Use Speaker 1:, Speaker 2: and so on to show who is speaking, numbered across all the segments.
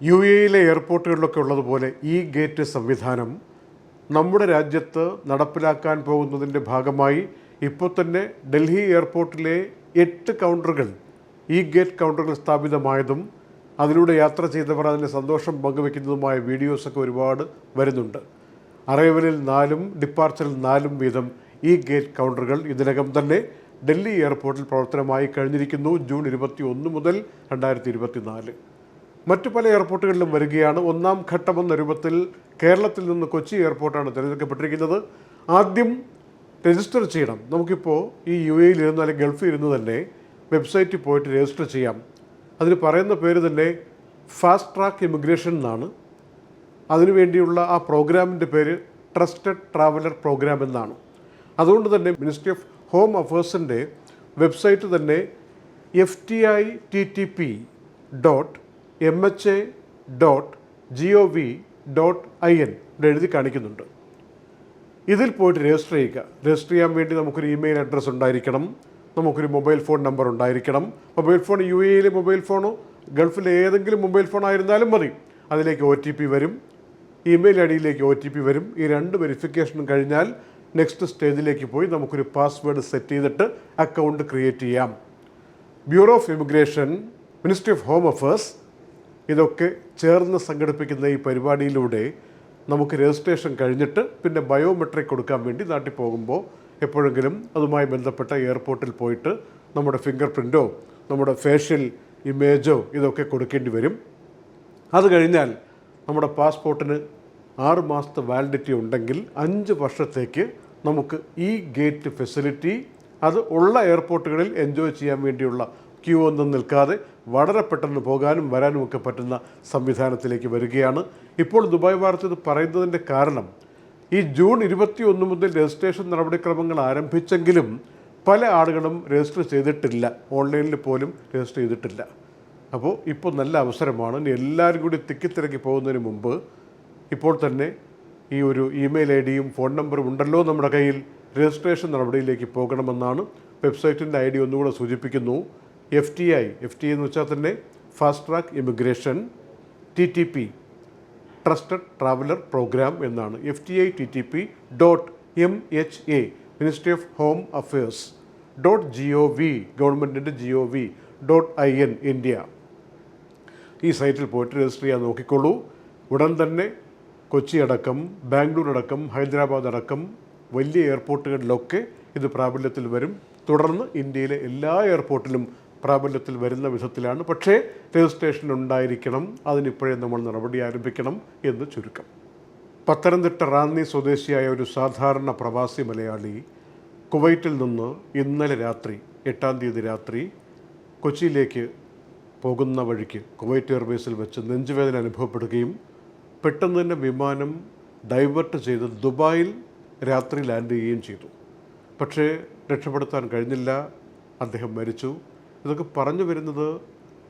Speaker 1: U എയിലെ എയർപോർട്ടുകളിലൊക്കെ ഉള്ളതുപോലെ ഈ ഗേറ്റ് സംവിധാനം നമ്മുടെ രാജ്യത്ത് നടപ്പിലാക്കാൻ പോകുന്നതിന്റെ ഭാഗമായി ഇപ്പോൾ തന്നെ ഡൽഹി എയർപോർട്ടിലെ എട്ട് കൗണ്ടറുകൾ ഈ ഗേറ്റ് കൗണ്ടറുകൾ സ്ഥാപിതമായതും അതിലൂടെ യാത്ര ചെയ്തവർ അതിന്റെ സന്തോഷം പങ്കുവെക്കുന്നതുമായ വീഡിയോസൊക്കെ ഒരുപാട് വരുന്നുണ്ട്. അറൈവലിൽ നാലും ഡിപ്പാർച്ചറിൽ നാലും വീതം ഈ ഗേറ്റ് കൗണ്ടറുകൾ ഇതിനകം തന്നെ ഡൽഹി എയർപോർട്ടിൽ പ്രവർത്തനമായി കഴിഞ്ഞിരിക്കുന്നു ജൂൺ ഇരുപത്തി ഒന്ന് മുതൽ രണ്ടായിരത്തി ഇരുപത്തി നാല് മറ്റു പല എയർപോർട്ടുകളിലും വരികയാണ്. ഒന്നാം ഘട്ടമെന്ന രൂപത്തിൽ കേരളത്തിൽ നിന്ന് കൊച്ചി എയർപോർട്ടാണ് തിരഞ്ഞെടുക്കപ്പെട്ടിരിക്കുന്നത്. ആദ്യം രജിസ്റ്റർ ചെയ്യണം. നമുക്കിപ്പോൾ ഈ യു എയിൽ ഇരുന്ന് അല്ലെങ്കിൽ ഗൾഫിൽ ഇരുന്ന് തന്നെ വെബ്സൈറ്റിൽ പോയിട്ട് രജിസ്റ്റർ ചെയ്യാം. അതിന് പറയുന്ന പേര് തന്നെ ഫാസ്റ്റ് ട്രാക്ക് ഇമിഗ്രേഷൻ എന്നാണ്. അതിനുവേണ്ടിയുള്ള ആ പ്രോഗ്രാമിന്റെ പേര് ട്രസ്റ്റഡ് ട്രാവലർ പ്രോഗ്രാം എന്നാണ്. അതുകൊണ്ട് തന്നെ മിനിസ്ട്രി ഓഫ് ഹോം അഫേഴ്സിന്റെ വെബ്സൈറ്റ് തന്നെ F T I T T P dot M H A dot G O V dot I N എഴുതി കാണിക്കുന്നുണ്ട്. ഇതിൽ പോയിട്ട് രജിസ്റ്റർ ചെയ്യുക. രജിസ്റ്റർ ചെയ്യാൻ വേണ്ടി നമുക്കൊരു ഇമെയിൽ അഡ്രസ്സ് ഉണ്ടായിരിക്കണം. നമുക്കൊരു മൊബൈൽ ഫോൺ നമ്പർ ഉണ്ടായിരിക്കണം. മൊബൈൽ ഫോൺ യു എയിലെ മൊബൈൽ ഫോണോ ഗൾഫിലെ ഏതെങ്കിലും മൊബൈൽ ഫോൺ ആയിരുന്നാലും മതി. അതിലേക്ക് ഒ ടി പി വരും. ഇമെയിൽ ഐ ഡിയിലേക്ക് ഒ ടി പി വരും. ഈ രണ്ട് വെരിഫിക്കേഷനും കഴിഞ്ഞാൽ നെക്സ്റ്റ് സ്റ്റേജിലേക്ക് പോയി നമുക്കൊരു പാസ്വേഡ് സെറ്റ് ചെയ്തിട്ട് അക്കൗണ്ട് ക്രിയേറ്റ് ചെയ്യാം. Bureau of immigration ministry of home affairs ഇതൊക്കെ ചേർന്ന് സംഘടിപ്പിക്കുന്ന ഈ പരിപാടിയിലൂടെ നമുക്ക് രജിസ്ട്രേഷൻ കഴിഞ്ഞിട്ട് പിന്നെ ബയോമെട്രിക് കൊടുക്കാൻ വേണ്ടി നാട്ടിൽ പോകുമ്പോൾ എപ്പോഴെങ്കിലും അതുമായി ബന്ധപ്പെട്ട എയർപോർട്ടിൽ പോയിട്ട് നമ്മുടെ ഫിംഗർ പ്രിന്റോ നമ്മുടെ ഫേഷ്യൽ ഇമേജോ ഇതൊക്കെ കൊടുക്കേണ്ടി വരും. അത് കഴിഞ്ഞാൽ നമ്മുടെ പാസ്പോർട്ടിന് ആറ് മാസത്തെ വാലിഡിറ്റി ഉണ്ടെങ്കിൽ അഞ്ച് വർഷത്തേക്ക് നമുക്ക് ഈ ഗേറ്റ് ഫെസിലിറ്റി അത് ഉള്ള എയർപോർട്ടുകളിൽ എൻജോയ് ചെയ്യാൻ വേണ്ടിയുള്ള ക്യൂ ഒന്നും നിൽക്കാതെ വളരെ പെട്ടെന്ന് പോകാനും വരാനും ഒക്കെ പറ്റുന്ന സംവിധാനത്തിലേക്ക് വരികയാണ്. ഇപ്പോൾ ദുബായ് വാർത്ത ഇത് പറയുന്നതിന്റെ കാരണം ഈ ജൂൺ ഇരുപത്തി ഒന്ന് മുതൽ രജിസ്ട്രേഷൻ നടപടിക്രമങ്ങൾ ആരംഭിച്ചെങ്കിലും പല ആളുകളും രജിസ്റ്റർ ചെയ്തിട്ടില്ല. ഓൺലൈനിൽ പോലും രജിസ്റ്റർ ചെയ്തിട്ടില്ല. അപ്പോൾ ഇപ്പോൾ നല്ല അവസരമാണ്. ഇനി എല്ലാവരും കൂടി തിക്കിത്തിരക്കി പോകുന്നതിന് മുമ്പ് ഇപ്പോൾ തന്നെ ഈ ഒരു ഇമെയിൽ ഐ ഡിയും ഫോൺ നമ്പറും ഉണ്ടല്ലോ നമ്മുടെ കയ്യിൽ. രജിസ്ട്രേഷൻ നടപടിയിലേക്ക് പോകണമെന്നാണ്. വെബ്സൈറ്റിന്റെ ഐ ഡി ഒന്നുകൂടെ സൂചിപ്പിക്കുന്നു. F T I F T എന്ന് വെച്ചാൽ തന്നെ fast track immigration T T P trusted traveller programme എന്നാണ്. F T I T T P dot M H A ministry of home affairs dot G O V ഗവൺമെന്റിന്റെ G O V dot I N India ഈ സൈറ്റിൽ പോയിട്ട് register ചെയ്യാൻ നോക്കിക്കോളൂ. ഉടൻ തന്നെ കൊച്ചി അടക്കം ബാംഗ്ലൂർ അടക്കം ഹൈദരാബാദ് അടക്കം വലിയ എയർപോർട്ടുകളിലൊക്കെ ഇത് പ്രാബല്യത്തിൽ വരും. തുടർന്ന് ഇന്ത്യയിലെ എല്ലാ എയർപോർട്ടിലും പ്രാബല്യത്തിൽ വരുന്ന വിധത്തിലാണ്. പക്ഷേ രജിസ്ട്രേഷൻ ഉണ്ടായിരിക്കണം. അതിനിപ്പോഴേ നമ്മൾ നടപടി ആരംഭിക്കണം എന്ന് ചുരുക്കം. പത്തനംതിട്ട റാന്നി സ്വദേശിയായ ഒരു സാധാരണ പ്രവാസി മലയാളി കുവൈറ്റിൽ നിന്ന് ഇന്നലെ രാത്രി എട്ടാം തീയതി രാത്രി കൊച്ചിയിലേക്ക് പോകുന്ന വഴിക്ക് കുവൈറ്റ് എയർവേസിൽ വെച്ച് നെഞ്ചുവേദന അനുഭവപ്പെടുകയും പെട്ടെന്ന് തന്നെ വിമാനം ഡൈവേർട്ട് ചെയ്ത് ദുബായിൽ രാത്രി ലാൻഡ് ചെയ്യുകയും ചെയ്തു. പക്ഷേ രക്ഷപ്പെടുത്താൻ കഴിഞ്ഞില്ല. അദ്ദേഹം മരിച്ചു. ഇതൊക്കെ പറഞ്ഞു വരുന്നത്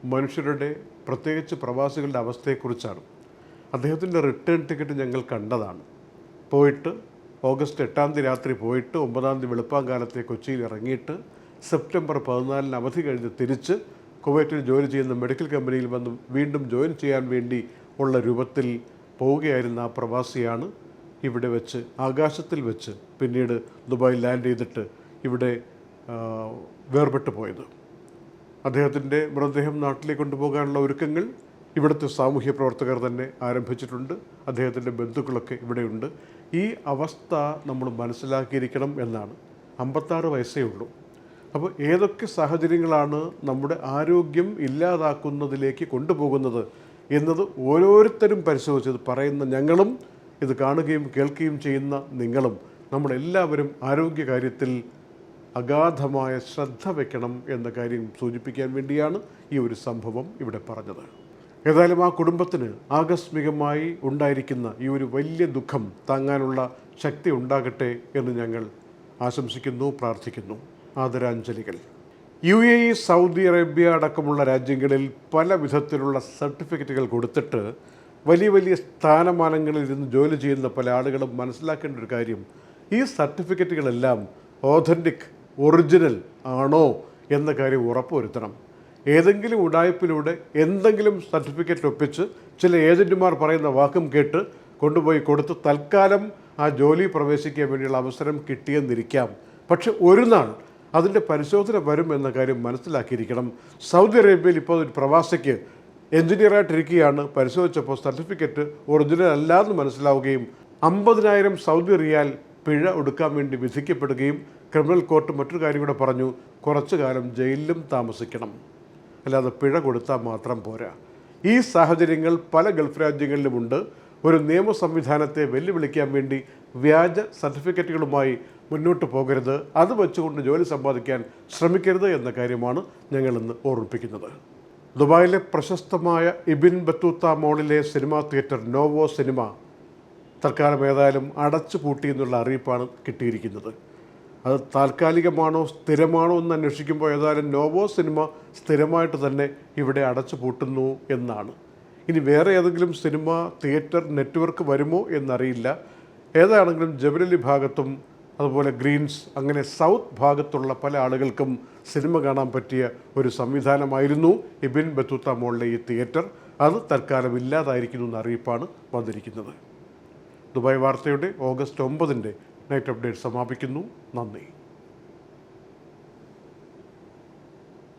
Speaker 1: മനുഷ്യരുടെ പ്രത്യേകിച്ച് പ്രവാസികളുടെ അവസ്ഥയെക്കുറിച്ചാണ്. അദ്ദേഹത്തിന്റെ റിട്ടേൺ ടിക്കറ്റ് ഞങ്ങൾ കണ്ടതാണ്. പോയിട്ട് ഓഗസ്റ്റ് എട്ടാം തീയതി രാത്രി പോയിട്ട് ഒമ്പതാം തീയതി വെളുപ്പാങ്കാലത്തെ കൊച്ചിയിൽ ഇറങ്ങിയിട്ട് സെപ്റ്റംബർ പതിനാലിന് അവധി കഴിഞ്ഞ് തിരിച്ച് കുവൈറ്റിൽ ജോലി ചെയ്യുന്ന മെഡിക്കൽ കമ്പനിയിൽ വന്ന് വീണ്ടും ജോയിൻ ചെയ്യാൻ വേണ്ടി ഉള്ള രൂപത്തിൽ പോവുകയായിരുന്ന ആ പ്രവാസിയാണ് ഇവിടെ വെച്ച് ആകാശത്തിൽ വെച്ച് പിന്നീട് ദുബായിൽ ലാൻഡ് ചെയ്തിട്ട് ഇവിടെ വേർപെട്ടു പോയത് അദ്ദേഹത്തിന്റെ മൃതദേഹം നാട്ടിലേക്ക് കൊണ്ടുപോകാനുള്ള ഒരുക്കങ്ങൾ ഇവിടുത്തെ സാമൂഹ്യ പ്രവർത്തകർ തന്നെ ആരംഭിച്ചിട്ടുണ്ട്. അദ്ദേഹത്തിന്റെ ബന്ധുക്കളൊക്കെ ഇവിടെയുണ്ട്. ഈ അവസ്ഥ നമ്മൾ മനസ്സിലാക്കിയിരിക്കണം എന്നാണ്. അമ്പത്താറ് വയസ്സേ ഉള്ളൂ. അപ്പോൾ ഏതൊക്കെ സാഹചര്യങ്ങളാണ് നമ്മുടെ ആരോഗ്യം ഇല്ലാതാക്കുന്നതിലേക്ക് കൊണ്ടുപോകുന്നത് എന്നത് ഓരോരുത്തരും പരിശോധിച്ചത് പറയുന്ന ഞങ്ങളും ഇത് കാണുകയും കേൾക്കുകയും ചെയ്യുന്ന നിങ്ങളും നമ്മളെല്ലാവരും ആരോഗ്യകാര്യത്തിൽ അഗാധമായ ശ്രദ്ധ വെക്കണം എന്ന കാര്യം സൂചിപ്പിക്കാൻ വേണ്ടിയാണ് ഈ ഒരു സംഭവം ഇവിടെ പറഞ്ഞത്. ഏതായാലും ആ കുടുംബത്തിന് ആകസ്മികമായി ഉണ്ടായിരിക്കുന്ന ഈ ഒരു വലിയ ദുഃഖം താങ്ങാനുള്ള ശക്തി ഉണ്ടാകട്ടെ എന്ന് ഞങ്ങൾ ആശംസിക്കുന്നു പ്രാർത്ഥിക്കുന്നു. ആദരാഞ്ജലികൾ. U A E Saudi Arabia അടക്കമുള്ള രാജ്യങ്ങളിൽ പല വിധത്തിലുള്ള സർട്ടിഫിക്കറ്റുകൾ കൊടുത്തിട്ട് വലിയ വലിയ സ്ഥാനമാനങ്ങളിൽ ഇരുന്ന് ജോലി ചെയ്യുന്ന പല ആളുകളും മനസ്സിലാക്കേണ്ട ഒരു കാര്യം ഈ സർട്ടിഫിക്കറ്റുകളെല്ലാം ഓഥന്റിക് ഒറിജിനൽ ആണോ എന്ന കാര്യം ഉറപ്പുവരുത്തണം. ഏതെങ്കിലും ഉടായ്പിലൂടെ എന്തെങ്കിലും സർട്ടിഫിക്കറ്റ് ഒപ്പിച്ച് ചില ഏജന്റുമാർ പറയുന്ന വാക്കും കേട്ട് കൊണ്ടുപോയി കൊടുത്ത് തൽക്കാലം ആ ജോലി പ്രവേശിക്കാൻ വേണ്ടിയുള്ള അവസരം കിട്ടിയെന്നിരിക്കാം. പക്ഷെ ഒരു നാൾ അതിന്റെ പരിശോധന വരും എന്ന കാര്യം മനസ്സിലാക്കിയിരിക്കണം. സൗദി അറേബ്യയിൽ ഇപ്പോൾ ഒരു പ്രവാസിക്ക് എഞ്ചിനീയറായിട്ടിരിക്കുകയാണ്. പരിശോധിച്ചപ്പോൾ സർട്ടിഫിക്കറ്റ് ഒറിജിനൽ അല്ലാന്ന് മനസ്സിലാവുകയും അമ്പതിനായിരം സൗദി റിയാൽ പിഴ ഒടുക്കാൻ വേണ്ടി വിധിക്കപ്പെടുകയും ക്രിമിനൽ കോർട്ട് മറ്റൊരു കാര്യം കൂടെ പറഞ്ഞു. കുറച്ചു കാലം ജയിലിലും താമസിക്കണം. അല്ലാതെ പിഴ കൊടുത്താൽ മാത്രം പോരാ. ഈ സാഹചര്യങ്ങൾ പല ഗൾഫ് രാജ്യങ്ങളിലുമുണ്ട് ഒരു നിയമ സംവിധാനത്തെ വെല്ലുവിളിക്കാൻ വേണ്ടി വ്യാജ സർട്ടിഫിക്കറ്റുകളുമായി മുന്നോട്ട് പോകരുത്. അത് വെച്ചുകൊണ്ട് ജോലി സമ്പാദിക്കാൻ ശ്രമിക്കരുത് എന്ന കാര്യമാണ് ഞങ്ങൾ ഇന്ന് ഓർമ്മിപ്പിക്കുന്നത്. ദുബായിലെ പ്രശസ്തമായ ഇബിൻ ബത്തൂത്ത മോളിലെ സിനിമാ തിയേറ്റർ നോവോ സിനിമ തൽക്കാലം ഏതായാലും അടച്ചു പൂട്ടി എന്നുള്ള അറിയിപ്പാണ് കിട്ടിയിരിക്കുന്നത്. അത് താൽക്കാലികമാണോ സ്ഥിരമാണോ എന്ന് അന്വേഷിക്കുമ്പോൾ ഏതായാലും നോവോ സിനിമ സ്ഥിരമായിട്ട് തന്നെ ഇവിടെ അടച്ചു പൂട്ടുന്നു എന്നാണ്. ഇനി വേറെ ഏതെങ്കിലും സിനിമ തിയേറ്റർ നെറ്റ്വർക്ക് വരുമോ എന്നറിയില്ല. ഏതാണെങ്കിലും ജബലലി ഭാഗത്തും അതുപോലെ ഗ്രീൻസ് അങ്ങനെ സൗത്ത് ഭാഗത്തുള്ള പല ആളുകൾക്കും സിനിമ കാണാൻ പറ്റിയ ഒരു സംവിധാനമായിരുന്നു ഇബിൻ ബത്തൂത്ത മോളിലെ ഈ തിയേറ്റർ. അത് തൽക്കാലം ഇല്ലാതായിരിക്കുന്നു എന്ന അറിയിപ്പാണ് വന്നിരിക്കുന്നത്. ദുബായ് വാർത്തയുടെ ഓഗസ്റ്റ് ഒമ്പതിന്റെ നൈറ്റ് അപ്ഡേറ്റ് സമാപിക്കുന്നു. നന്ദി.